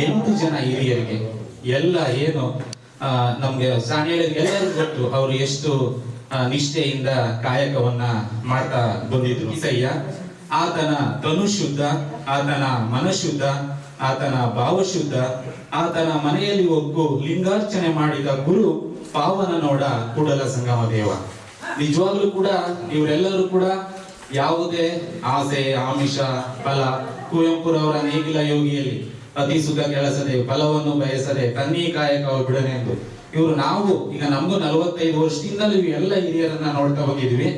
ಎಂಟು ಜನ ಹಿರಿಯರಿಗೆ ಎಲ್ಲ ಏನು ನಮ್ಗೆ ಎಲ್ಲರೂ ಗೊತ್ತು ಅವರು ಎಷ್ಟು ನಿಷ್ಠೆಯಿಂದ ಕಾಯಕವನ್ನ ಮಾಡ್ತಾ ಬಂದಿದ್ರು. ಈಸಯ್ಯ ಆತನ ತನು ಶುದ್ಧ ಆತನ ಮನಶುದ್ಧ, ಆತನ ಭಾವಶುದ್ಧ, ಆತನ ಮನೆಯಲ್ಲಿ ಒಬ್ಬ ಲಿಂಗಾರ್ಚನೆ ಮಾಡಿದ ಗುರು ಪಾವನ ನೋಡ ಕೂಡಲ ಸಂಗಮ ದೇವ ನಿಜವಾಗ್ಲೂ ಕೂಡ ಇವರೆಲ್ಲರೂ ಕೂಡ ಯಾವುದೇ ಆಸೆ, ಆಮಿಷ ಫಲ ಕುವೆಂಪುರವರ ನೇಗಿಲ ಯೋಗಿಯಲ್ಲಿ ಅತಿ ಸುಖ ಕೆಳಸದೆ ಫಲವನ್ನು ಬಯಸದೆ ತನ್ನಿ ಕಾಯಕ ಬಿಡನೆ ಎಂದು. ಇವರು ನಾವು, ಈಗ ನಮಗೂ ನಲವತ್ತೈದು ವರ್ಷದಿಂದಲೂ ಎಲ್ಲ ಹಿರಿಯರನ್ನ ನೋಡ್ತಾ ಹೋಗಿದ್ವಿ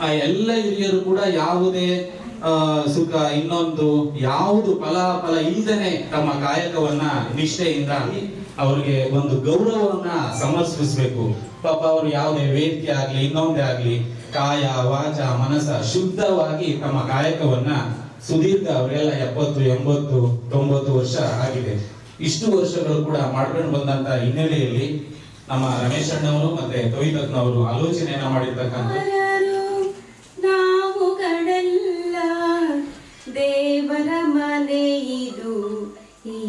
ಆ ಎಲ್ಲ ಹಿರಿಯರು ಕೂಡ ಯಾವುದೇ ಸುಖ, ಇನ್ನೊಂದು, ಯಾವುದು ಫಲ ಫಲ ಇಲ್ಲದೇನೆ ತಮ್ಮ ಕಾಯಕವನ್ನ ನಿಷ್ಠೆಯಿಂದ ಅವ್ರಿಗೆ ಒಂದು ಗೌರವವನ್ನ ಸಮರ್ಪಿಸಬೇಕು. ಪಾಪ ಅವರು ಯಾವುದೇ ವೇದಿಕೆ ಆಗ್ಲಿ, ಇನ್ನೊಂದೇ ಆಗ್ಲಿ ಕಾಯ ವಾಚ ಮನಸ ಶುದ್ಧವಾಗಿ ತಮ್ಮ ಕಾಯಕವನ್ನ ಸುದೀರ್ಘ ಅವರೆಲ್ಲ ಎಪ್ಪತ್ತು, ಎಂಬತ್ತು, ತೊಂಬತ್ತು ವರ್ಷ ಆಗಿದೆ. ಇಷ್ಟು ವರ್ಷಗಳು ಕೂಡ ಮಾಡ್ಕೊಂಡು ಬಂದಂತ ಹಿನ್ನೆಲೆಯಲ್ಲಿ ನಮ್ಮ ರಮೇಶ್ ಅಣ್ಣವರು ಮತ್ತೆ ಕವಿತಜ್ಞವರು ಆಲೋಚನೆಯನ್ನ ಮಾಡಿರ್ತಕ್ಕಂಥ ನಾವು ಕಡಲ್ಲ, ದೇವರ ಮನೆ ಇದು ಈ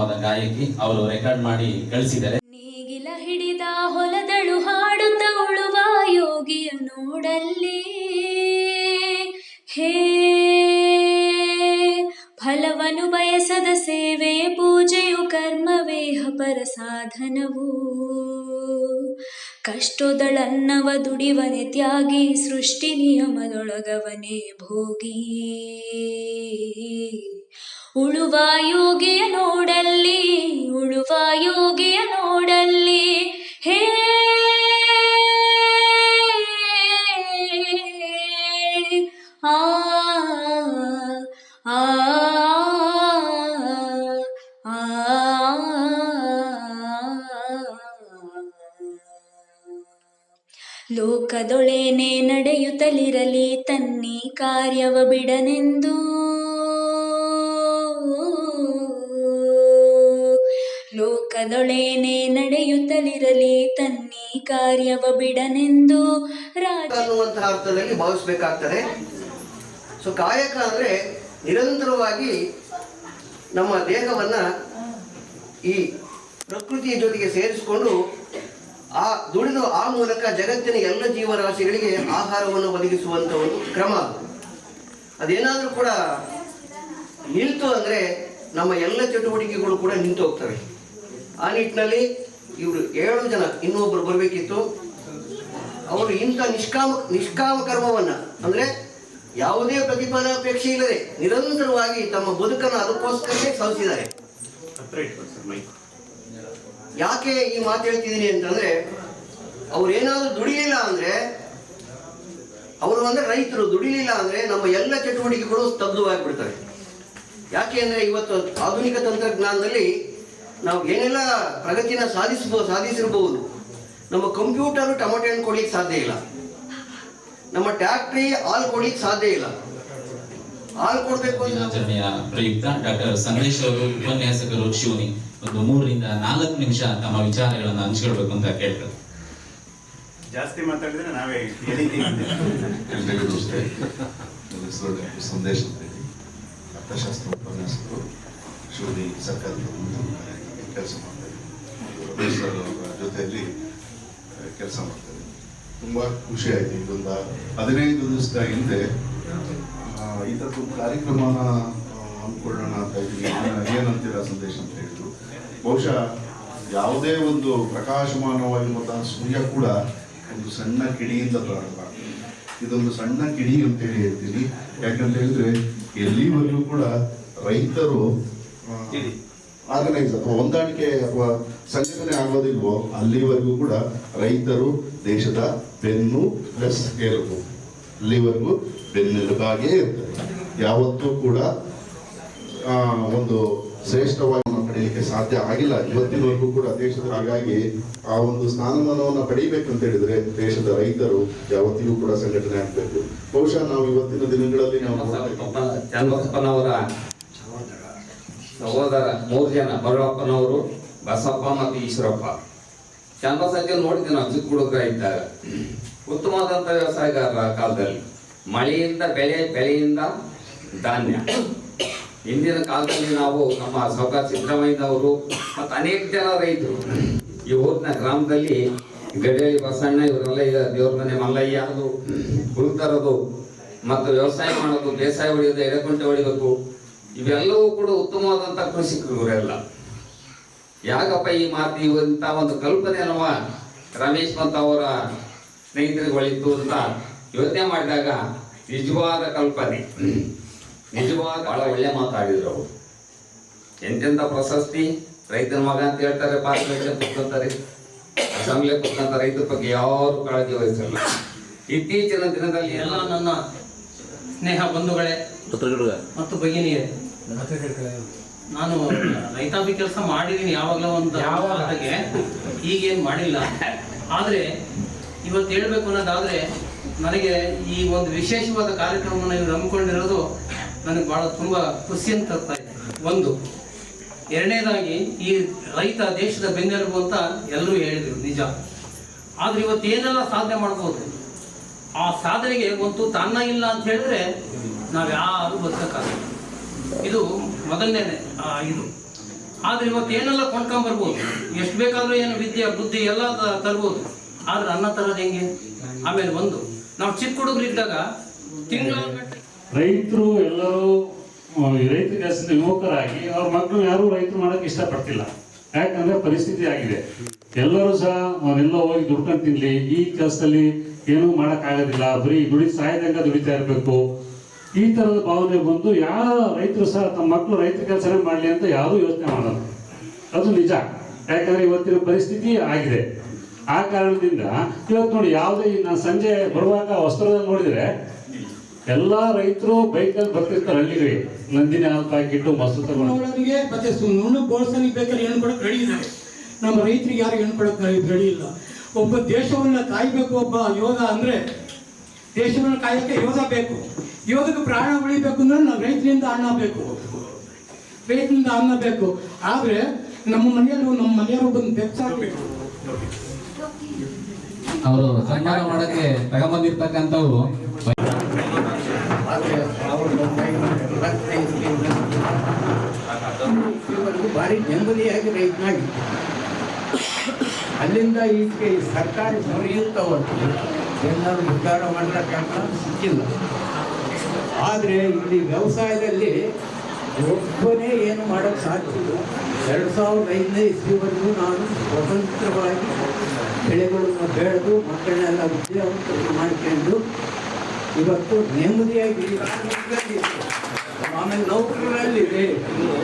ಉತ್ತಮವಾದ ಗಾಯಕಿ ಅವರು ರೆಕಾರ್ಡ್ ಮಾಡಿ ಕಳಿಸಿದ್ದಾರೆ. ನೀಗಿಲ ಹಿಡಿದ ಹೊಲದಳು ಹಾಡುತ್ತ ಉಳುವ ಯೋಗಿಯ ನೋಡಲ್ಲಿ. ಹೇ, ಫಲವನು ಬಯಸದ ಸೇವೆ ಪೂಜೆಯು ಕರ್ಮವೇ ಪರ ಸಾಧನವು. ಕಷ್ಟದಳನ್ನವ ದುಡಿವನೆ ತ್ಯಾಗಿ ಸೃಷ್ಟಿ ನಿಯಮದೊಳಗವನೇ ಭೋಗಿ. ಉಳುವ ಯೋಗಿಯ ಕಾರ್ಯವ ಬಿಡನೆಂದು. ಲೋಕದೊಳೇನೆ ನಡೆಯುತ್ತಲಿರಲಿ ತನ್ನಿ ಕಾರ್ಯವ ಬಿಡನೆಂದು. ರಾಜ ಅನ್ನುವಂತಹ ಅರ್ಥದಲ್ಲಿ ಭಾವಿಸಬೇಕಾಗ್ತದೆ. ಸೊ ಕಾಯಕ ಅಂದ್ರೆ ನಿರಂತರವಾಗಿ ನಮ್ಮ ದೇಹವನ್ನ ಈ ಪ್ರಕೃತಿಯ ಜೊತೆಗೆ ಸೇರಿಸಿಕೊಂಡು ಆ ದುಡಿದು ಆ ಮೂಲಕ ಜಗತ್ತಿನ ಎಲ್ಲ ಜೀವರಾಶಿಗಳಿಗೆ ಆಹಾರವನ್ನು ಒದಗಿಸುವಂತ ಒಂದು ಕ್ರಮ. ಅದು. ಅದೇನಾದ್ರೂ ಕೂಡ ನಿಂತು ಅಂದರೆ ನಮ್ಮ ಎಲ್ಲ ಚಟುವಟಿಕೆಗಳು ಕೂಡ ನಿಂತು ಹೋಗ್ತವೆ. ಆ ನಿಟ್ಟಿನಲ್ಲಿ ಇವರು ಏಳು ಜನ ಇನ್ನೊಬ್ಬರು ಬರಬೇಕಿತ್ತು. ಅವರು ಇಂಥ ನಿಷ್ಕಾಮ ನಿಷ್ಕಾಮ ಕರ್ಮವನ್ನು ಅಂದರೆ ಯಾವುದೇ ಪ್ರತಿಫಲಾಪೇಕ್ಷೆ ಇಲ್ಲದೆ ನಿರಂತರವಾಗಿ ತಮ್ಮ ಬದುಕನ್ನು ಅದಕ್ಕೋಸ್ಕರವೇ ಸಲ್ಲಿಸಿದ್ದಾರೆ ಯಾಕೆ ಈ ಮಾತು ಹೇಳ್ತಿದ್ದೀನಿ ಅಂತಂದ್ರೆ ಏನಾದರೂ ದುಡಿಯಿಲ್ಲ ಅಂದ್ರೆ ಅವರು ಅಂದ್ರೆ ರೈತರು, ದುಡಿಲಿಲ್ಲ ಅಂದ್ರೆ ನಮ್ಮ ಎಲ್ಲ ಚಟುವಟಿಕೆಗಳು ಸ್ತಬ್ಧವಾಗಿಬಿಡ್ತವೆ. ಯಾಕೆ ಅಂದ್ರೆ ಇವತ್ತು ಆಧುನಿಕ ತಂತ್ರಜ್ಞಾನದಲ್ಲಿ ನಾವು ಏನೆಲ್ಲ ಪ್ರಗತಿನ ಸಾಧಿಸಬಹುದು ಸಾಧಿಸಿರಬಹುದು ನಮ್ಮ ಕಂಪ್ಯೂಟರ್ ಟೊಮೆಟೊ ಹಣ್ಣು ಕೊಡ್ಲಿಕ್ಕೆ ಸಾಧ್ಯ ಇಲ್ಲ. ನಮ್ಮ ಟ್ಯಾಕ್ಟ್ರಿ ಹಾಲು ಕೊಡ್ಲಿಕ್ಕೆ ಸಾಧ್ಯ ಇಲ್ಲ. ಹಾಲು ಕೊಡ್ಬೇಕು ದಿನಾಚರಣೆಯ ಪ್ರಯುಕ್ತ ಡಾಕ್ಟರ್ ಸಂದೇಶ್ ಅವರು ಉಪನ್ಯಾಸಕರು ಶಿವನಿ ಒಂದು ಮೂರರಿಂದ ನಾಲ್ಕು ನಿಮಿಷ ತಮ್ಮ ವಿಚಾರಗಳನ್ನು ಹಂಚ್ಕೊಳ್ಬೇಕು ಅಂತ ಕೇಳ್ತಾರೆ. ಜಾಸ್ತಿ ಮಾತಾಡಿದ್ರೆ ನಾವೇ ಸಂದೇಶ ನಮಸ್ತೆ ಅರ್ಥಶಾಸ್ತ್ರ ಉಪನ್ಯಾಸಕರು ಶಿವನಿ ಸರ್ಕಾರದ ಕೆಲಸ ಮಾಡ್ತಾರೆ ಜೊತೆಯಲ್ಲಿ ಕೆಲಸ ಮಾಡ್ತಾರೆ ತುಂಬ ಖುಷಿ ಆಯ್ತು ಇದೊಂದು ಹದಿನೈದು ದಿವಸದ ಹಿಂದೆ ಈ ತರ ಕಾರ್ಯಕ್ರಮನ ಅಂದ್ಕೊಳ್ಳೋಣ ಅಂತ ಇದ್ದೀವಿ ಏನಂತೀರ ಸಂದೇಶ ಅಂತ ಹೇಳಿದ್ರು. ಬಹುಶಃ ಯಾವುದೇ ಒಂದು ಪ್ರಕಾಶಮಾನವಾಗಿರುವಂತಹ ಸೂರ್ಯ ಕೂಡ ಒಂದು ಸಣ್ಣ ಕಿಡಿಯಿಂದ ಪ್ರಾರಂಭ. ಇದೊಂದು ಸಣ್ಣ ಕಿಡಿ ಅಂತೇಳಿ ಹೇಳ್ತೀನಿ. ಯಾಕಂತ ಹೇಳಿದ್ರೆ ಎಲ್ಲಿವರೆಗೂ ಕೂಡ ರೈತರು ಆರ್ಗನೈಸ್ ಅಥವಾ ಹೊಂದಾಣಿಕೆ ಅಥವಾ ಸಂಘಟನೆ ಆಗೋದಿಲ್ವೋ ಅಲ್ಲಿವರೆಗೂ ಕೂಡ ರೈತರು ದೇಶದ ಬೆನ್ನು ಪ್ಲಸ್ ಎಲುಬು ಅಲ್ಲಿವರೆಗೂ ಬೆನ್ನೆಲುಬಾಗೇ ಇರ್ತದೆ ಯಾವತ್ತೂ ಕೂಡ ಆ, ಒಂದು ಶ್ರೇಷ್ಠವಾಗಿ ಪಡೆಯಲಿಕ್ಕೆ ಸಾಧ್ಯ ಆಗಿಲ್ಲ. ಇವತ್ತಿನವರೆಗೂ ಕೂಡ ದೇಶದ ಹಾಗಾಗಿ ಆ ಒಂದು ಸ್ಥಾನಮಾನವನ್ನು ಪಡಿಬೇಕಂತ ಹೇಳಿದ್ರೆ ದೇಶದ ರೈತರು ಯಾವತ್ತಿಗೂ ಕೂಡ ಸಂಘಟನೆ ಆಗಬೇಕು. ಬಹುಶಃ ನಾವು ಇವತ್ತಿನ ದಿನಗಳಲ್ಲಿ ನಾವು. ಚನ್ನಬಸಪ್ಪನವರ ಸಹೋದರ ಮೂರು ಜನ ಬರುವಪ್ಪನವರು ಬಸಪ್ಪ ಮತ್ತು ಈಶ್ವರಪ್ಪ. ಚನ್ನಬಸಜ್ಜ ನೋಡಿದ್ದೆ ನಾವು ಚಿಕ್ಕ ಹುಡುಗರ ಇದ್ದಾಗ ಉತ್ತಮವಾದಂಥ ವ್ಯವಸಾಯಗಾರರ ಕಾಲದಲ್ಲಿ ಮಳೆಯಿಂದ ಬೆಳೆ, ಬೆಳೆಯಿಂದ ಧಾನ್ಯ. ಹಿಂದಿನ ಕಾಲದಲ್ಲಿ ನಾವು ನಮ್ಮ ಸೌಕರ್ ಸಿದ್ದರಾಮಯ್ಯನವರು ಮತ್ತು ಅನೇಕ ಜನ ರೈತರು ಈ ಊರಿನ ಗ್ರಾಮದಲ್ಲಿ ಗಡಿಯಲ್ಲಿ ಬಸಣ್ಣ ಇವರೆಲ್ಲ ದೇವ್ರ ಮನೆ ಮಲ್ಲಯ್ಯ ಅದು ತರೋದು, ಮತ್ತು ವ್ಯವಸಾಯ ಮಾಡೋದು, ಬೇಸಾಯ ಹೊಡೆಯೋದು ಎಡೆಕುಂಟೆ ಹೊಡಿಬೇಕು, ಇವೆಲ್ಲವೂ ಕೂಡ ಉತ್ತಮವಾದಂಥ ಕೃಷಿಕರು ಇವರೆಲ್ಲ ಯಾಕಪ್ಪ ಈ ಮಾತು ಇವಂತ ಒಂದು ಕಲ್ಪನೆ ನಮ್ಮ ರಮೇಶ್ ಮತ್ತು ಅವರ ಸ್ನೇಹಿತರಿಗೆ ಒಳಿತು ಅಂತ ಯೋಚನೆ ಮಾಡಿದಾಗ ನಿಜವಾದ ಕಲ್ಪನೆ. ನಿಜವಾದ ಬಹಳ ಒಳ್ಳೆ ಮಾತಾಡಿದ್ರು ಅವರು. ಎಂತೆಂಥ ಪ್ರಶಸ್ತಿ? ರೈತನ ಮಗ ಅಂತ ಹೇಳ್ತಾರೆ ಪಾರ್ಲಿಮೆಂಟ್ ಕೂತ್ಕೊಂತಾರೆ. ಅಸೆಂಬ್ಲಿ ಕೂತ್ಕೊಂತ ರೈತರ ಬಗ್ಗೆ ಯಾರು ಕಾಳಜಿ ವಹಿಸಲ್ಲ. ಇತ್ತೀಚಿನ ದಿನದಲ್ಲಿ ಎಲ್ಲ ನನ್ನ ಸ್ನೇಹ ಬಂಧುಗಳೇ ಮತ್ತು ಭಗಿನಿಯರೇ ನಾನು ರೈತಾಪಿ ಕೆಲಸ ಮಾಡಿದ್ದೀನಿ ಯಾವಾಗಲೂ ಒಂದು ಜೊತೆಗೆ ಈಗೇನು ಮಾಡಿಲ್ಲ. ಆದರೆ ಇವತ್ತು ಹೇಳ್ಬೇಕು ಅನ್ನೋದಾದ್ರೆ ನನಗೆ ಈ ಒಂದು ವಿಶೇಷವಾದ ಕಾರ್ಯಕ್ರಮವನ್ನು ಇವ್ರು ಹಮ್ಮಿಕೊಂಡಿರೋದು ನನಗೆ ಬಹಳ ತುಂಬ ಖುಷಿಯನ್ನು ತರ್ತಾ ಇದೆ ಒಂದು ಎರಡನೇದಾಗಿ ಈ ರೈತ ದೇಶದ ಬೆನ್ನೆಲುಬು ಅಂತ ಎಲ್ಲರೂ ಹೇಳಿದರು ನಿಜ. ಆದ್ರೆ ಇವತ್ತು ಏನೆಲ್ಲ ಸಾಧನೆ ಮಾಡ್ಬೋದು? ಆ ಸಾಧನೆಗೆ ಒಂದು ತನ್ನ ಇಲ್ಲ ಅಂತ ಹೇಳಿದ್ರೆ ನಾವು ಯಾರು ಬದುಕಕ್ಕಾಗಲ್ಲ. ಇದು ಮೊದಲನೇನೆ ಆ, ಇದು. ಆದ್ರೆ ಇವತ್ತು ಏನೆಲ್ಲ ಕೊಂಡ್ಕೊಂಬರ್ಬೋದು ಎಷ್ಟು ಬೇಕಾದ್ರೂ ಏನು ವಿದ್ಯೆ ಬುದ್ಧಿ ಎಲ್ಲ ತರ್ಬೋದು. ಆದ್ರೆ ಅನ್ನ ತರೋದು ಹೆಂಗೆ? ಆಮೇಲೆ ಒಂದು ನಾವು ಚಿಕ್ಕ ಹುಡುಗರಿದ್ದಾಗ ತಿಂಗಳ ರೈತರು ಎಲ್ಲರೂ ರೈತ ಕೆಲಸದ ಯುವಕರಾಗಿ ಅವ್ರ ಮಕ್ಕಳು ಯಾರು ರೈತರು ಮಾಡಕ್ಕೆ ಇಷ್ಟಪಡ್ತಿಲ್ಲ. ಯಾಕಂದ್ರೆ ಪರಿಸ್ಥಿತಿ ಆಗಿದೆ. ಎಲ್ಲರೂ ಸಹ ಅವರೆಲ್ಲ ಹೋಗಿ ದುಡ್ಕೊಂಡು ತಿನ್ಲಿ, ಈ ಕೆಲಸದಲ್ಲಿ ಏನೂ ಆಗೋದಿಲ್ಲ ಬರೀ ದುಡಿ, ಸಾಯ್ದಂಗ ದುಡಿತಾ ಇರಬೇಕು. ಈ ತರದ ಭಾವನೆ ಬಂದು ಯಾವ ರೈತರು ಸಹ ತಮ್ಮ ಮಕ್ಕಳು ರೈತ ಕೆಲಸನೇ ಮಾಡಲಿ ಅಂತ ಯಾರೂ ಯೋಚನೆ ಮಾಡಲ್ಲ. ಅದು ನಿಜ. ಯಾಕಂದ್ರೆ ಇವತ್ತಿನ ಪರಿಸ್ಥಿತಿ ಆಗಿದೆ. ಆ ಕಾರಣದಿಂದ, ಇವತ್ತು ನೋಡಿ, ಯಾವುದೇ ನಾನು ಸಂಜೆ ಬರುವಾಗ ವಸ್ತ್ರದಲ್ಲಿ ನೋಡಿದ್ರೆ ಎಲ್ಲಾ ರೈತರು ಬೈಕಲ್ಲಿ ಬರ್ತಿರ್ತಾರೆ ಹಳ್ಳಿಗೆ. ನಂದಿನಿ ಹಾಲು ಪ್ಯಾಕೆಟ್ ಮೊಸರು ತಗೊಂಡು ನೋಡೋರಿಗೆ ಮತ್ತೆ ನುಣ್ಣು ಬೋಳ್ಸನಿಗೆ ಬೇಕಾದ್ರೆ ಹೆಣ್ಣು ಕೊಡಕ್ಕೆ ರೆಡಿ ಇದ್ದಾರೆ. ನಮ್ಮ ರೈತರಿಗೆ ಯಾರು ಹೆಣ್ಣು ಕೊಡಕ್ಕೆ ರೆಡಿ ಇಲ್ಲ. ಒಬ್ಬ ದೇಶವನ್ನ ಕಾಯ್ಬೇಕು ಒಬ್ಬ ಯೋಧ ಅಂದ್ರೆ ದೇಶವನ್ನ ಕಾಯಕ್ಕೆ ಯೋಧ ಬೇಕು. ಯೋಧಕ್ಕೆ ಪ್ರಾಣ ಉಳಿಬೇಕು ಅಂದ್ರೆ ನಾವು ರೈತರಿಂದ ಅನ್ನ ಬೇಕು. ರೈತರಿಂದ ಅನ್ನ ಬೇಕು. ಆದ್ರೆ ನಮ್ಮ ಮನೆಯಲ್ಲಿ ನಮ್ಮ ಮನೆಯವರು ಬಂದು ಬೆಚ್ಚಾಗಬೇಕು ಅವರು ಸನ್ಮಾನ ಮಾಡಕ್ಕೆ ತಗೊಂಬಂದಿರ್ತಕ್ಕಂಥವು ಆದರೆ ಭಾರಿ ನೆಮ್ಮದಿಯಾಗಿ ರೈತನಾಗಿ. ಅಲ್ಲಿಂದ ಈಚೆಗೆ ಸರ್ಕಾರಿ ಸರಿಯುತ್ತ ಹೊರತು ಎಲ್ಲರೂ ಉದ್ಧಾರ ಮಾಡ್ತಕ್ಕಂಥ ಸಿಕ್ಕಿಲ್ಲ. ಆದರೆ ಇಲ್ಲಿ ವ್ಯವಸಾಯದಲ್ಲಿ ಒಬ್ಬನೇ ಏನು ಮಾಡೋಕ್ಕೆ ಸಾಧ್ಯ ಇಲ್ಲ. ಎರಡು ಸಾವಿರದ ಐದನೇ ಇಸ್ವಿವರೆಗೂ ನಾನು ಸ್ವತಂತ್ರವಾಗಿ ಬೆಳೆಗಳನ್ನು ಬೆಳೆದು ಮಕ್ಕಳನ್ನೆಲ್ಲ ವಿದ್ಯಾವಂತರು ಮಾಡ್ಕೊಂಡು ಇವತ್ತು ನೆಮ್ಮದಿಯಾಗಿ. ಆಮೇಲೆ ನೌಕರರಲ್ಲಿದೆ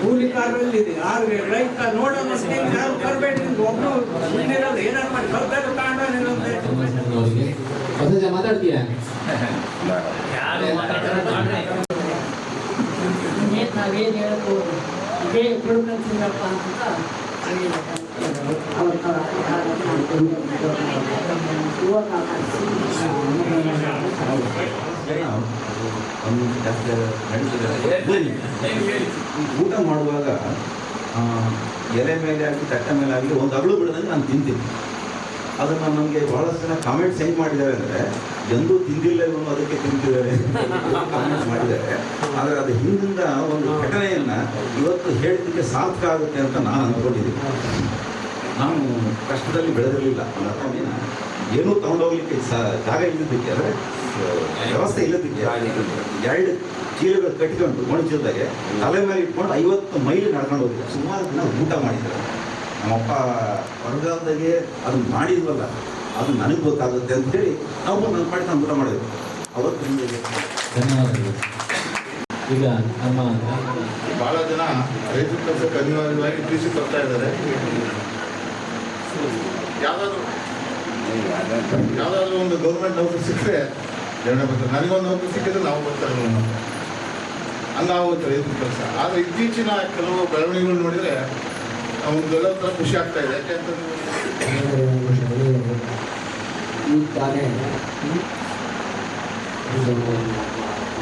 ಕೂಲಿಕಾರರಲ್ಲಿದೆ ಆದ್ರೆ ರೈತ ನೋಡೋಣ ಯಾರು ಬರಬೇಡಿ ಒಬ್ಬರು ಸುಮ್ಮನಿರಲ್ಲ ಏನಾರು ಮಾಡಿ ಬರ್ತಾರೆ ಕಾಣೋನಿಲ್ಲಂತೆ ಮಾತಾಡ್ತೀಯ. ನಾವೇನು ಹೇಳ್ಬೋದು ಇದೇ ಕುರುಕಂತಿಂದಪ್ಪ ಅಂತ ಊಟ ಮಾಡುವಾಗ ಎಲೆ ಮೇಲೆ ಆಗಲಿ ತಟ್ಟೆ ಮೇಲೆ ಆಗಲಿ ಒಂದು ಅಗಳು ಬಿಡದಂಗೆ ನಾನು ತಿಂತೀನಿ. ಅದನ್ನು ನನಗೆ ಬಹಳಷ್ಟು ಜನ ಕಾಮೆಂಟ್ ಹೆಂಗೆ ಮಾಡಿದ್ದಾರೆ ಅಂದರೆ ಎಂದೂ ತಿಂದಿಲ್ಲ ಇವನು ಅದಕ್ಕೆ ತಿಂತಿದ್ದಾರೆ. ಕಾಮೆಂಟ್ ಮಾಡಿದ್ದಾರೆ. ಆದರೆ ಅದು ಹಿಂದಿಂದ ಒಂದು ಘಟನೆಯನ್ನು ಇವತ್ತು ಹೇಳಿದ್ದಕ್ಕೆ ಸಾರ್ಥಕ ಆಗುತ್ತೆ ಅಂತ ನಾನು ಅಂದ್ಕೊಂಡಿದ್ದೀನಿ ನಾನು ಕಷ್ಟದಲ್ಲಿ ಬೆಳೆದಿರಲಿಲ್ಲ. ನನ್ನ ಏನೂ ತಗೊಂಡೋಗ್ಲಿಕ್ಕೆ ಸ ಜಾಗ ಇಲ್ಲದಕ್ಕೆ ಅಂದರೆ ವ್ಯವಸ್ಥೆ ಇಲ್ಲದಕ್ಕೆ ಎರಡು ಚೀಲಗಳು ಕಟ್ಕೊಂಡು ಒಣಚೀಲದಾಗೆ ತಲೆ ಮೇಲೆ ಇಟ್ಕೊಂಡು ಐವತ್ತು ಮೈಲಿ ನಡ್ಕೊಂಡು ಹೋಗಿದ್ದೆ ಸುಮಾರು ದಿನ ಊಟ ಮಾಡಿದ್ದಾರೆ. ನಮ್ಮಪ್ಪ ಬರಗಾಲದಾಗೆ ಅದು ಮಾಡಿದ್ವಲ್ಲ ಅದು ನನಗೆ ಗೊತ್ತಾಗುತ್ತೆ ಅಂತೇಳಿ ನಾವು ನನ್ನ ಮಾಡಿ ನಾನು ಊಟ ಮಾಡಿದ್ವಿ. ಅವತ್ತು ಧನ್ಯವಾದಗಳು. ಈಗ ನಮ್ಮ ಭಾಳ ಜನ ರೈತ ಕೆಲಸಕ್ಕೆ ಅನಿವಾರ್ಯವಾಗಿ ಕೃಷಿ ಬರ್ತಾ ಇದ್ದಾರೆ. ಯಾವುದಾದ್ರೂ ಯಾವ್ದಾದ್ರು ಒಂದು ಗೌರ್ಮೆಂಟ್ ನೌಕರಿ ಸಿಕ್ಕರೆ ಜನ ಬರ್ತಾರೆ. ನನಗೊಂದು ನೌಕರಿ ಸಿಕ್ಕಿದ್ರೆ ನಾವು ಬರ್ತಾರೆ ನಾವು ಹಂಗಾಗುತ್ತೆ ರೈತರ ಕೆಲಸ. ಆದರೆ ಇತ್ತೀಚಿನ ಕೆಲವು ಬೆಳವಣಿಗೆಗಳು ನೋಡಿದರೆ ನಮಗೆಲ್ಲ ಥರ ಖುಷಿ ಆಗ್ತಾ ಇದೆ. ಯಾಕೆಂತಂದ್ರೆ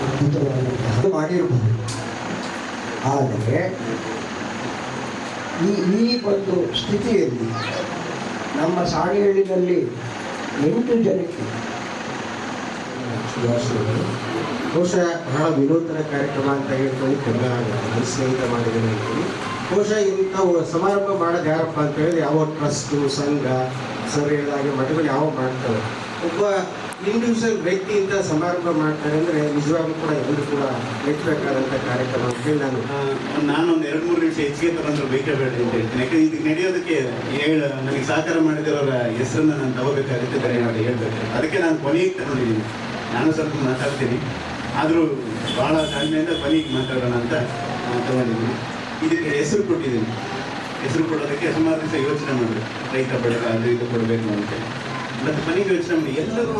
ಅದ್ಭುತವಾದಂತಹ ಮಾಡಿರಬಹುದು ಆದರೆ, ಈ ಈ ಒಂದು ಸ್ಥಿತಿಯಲ್ಲಿ ನಮ್ಮ ಸಾಣಿಹಳ್ಳಿನಲ್ಲಿ ಎಂಟು ಜನಕ್ಕೆ ಬಹುಶಃ ಬಹಳ ವಿನೂತನ ಕಾರ್ಯಕ್ರಮ ಅಂತ ಹೇಳ್ಕೊಂಡು ಕಡಿಮೆ ಆಗುತ್ತೆ ಸ್ನೇಹಿತ ಮಾಡಿದ್ದೇನೆ ಬಹುಶಃ ಇಂಥ ಸಮಾರಂಭ ಮಾಡೋದು ಯಾರಪ್ಪ ಅಂತ ಹೇಳಿದ್ರೆ ಯಾವ ಟ್ರಸ್ಟ್, ಸಂಘ ಸರ್ ಹೇಳಿದಾಗೆ ಮಠಗಳು ಯಾವ ಮಾಡ್ತಾರೆ ಒಬ್ಬ ಇಂಡಿವಿಜುವಲ್ ವ್ಯಕ್ತಿ ಇಂಥ ಸಮಾರಂಭ ಮಾಡ್ತಾರೆ ಅಂದರೆ ನಿಜವಾಗ್ಲೂ ಕೂಡ ಎಲ್ಲರೂ ಕೂಡ ಮೆಚ್ಚಬೇಕಾದಂಥ ಕಾರ್ಯಕ್ರಮ ಅಂತ ಹೇಳಿ ನಾನು ನಾನು ಒಂದು ಎರಡು ಮೂರು ನಿಮಿಷ ಹೆಚ್ಚಿಗೆ ತಗೊಂಡ್ರೆ ಬೇಕಬೇಡ ಅಂತ ಹೇಳ್ತೀನಿ. ಯಾಕಂದ್ರೆ ಇದಕ್ಕೆ ನಡೆಯೋದಕ್ಕೆ ಹೇಳ, ನನಗೆ ಸಹಕಾರ ಮಾಡಿದವರ ಹೆಸರನ್ನ ನಾನು ತಗೋಬೇಕಾಗುತ್ತೆ ಬೇರೆ ಮಾಡಿ ಹೇಳ್ಬೇಕು. ಅದಕ್ಕೆ ನಾನು ಕೊನೆಗೆ ತಗೊಂಡಿದ್ದೀನಿ. ನಾನು ಸ್ವಲ್ಪ ಮಾತಾಡ್ತೀನಿ. ಆದರೂ ಭಾಳ ತಾಳ್ಮೆಯಿಂದ ಕೊನೆಗೆ ಮಾತಾಡೋಣ ಅಂತ ನಾನು ತಗೊಂಡಿದ್ದೀನಿ. ಇದಕ್ಕೆ ಹೆಸರು ಕೊಟ್ಟಿದ್ದೀನಿ. ಹೆಸರು ಕೊಡೋದಕ್ಕೆ ಸುಮಾರು ದಿವಸ ಯೋಚನೆ ಮಾಡಿದೆ. ರೈತ ಬೆಳೆಗ ಅದು ಇದು ಕೊಡಬೇಕು ಅಂತ ಮತ್ತು ಕೊನೆಗೆ ಯೋಚನೆ ಮಾಡಿ. ಎಲ್ಲರೂ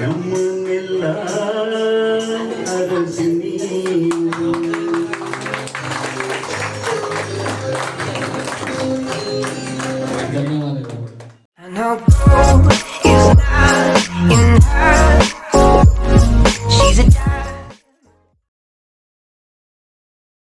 ನಮ್ಮನ್ನೆಲ್ಲ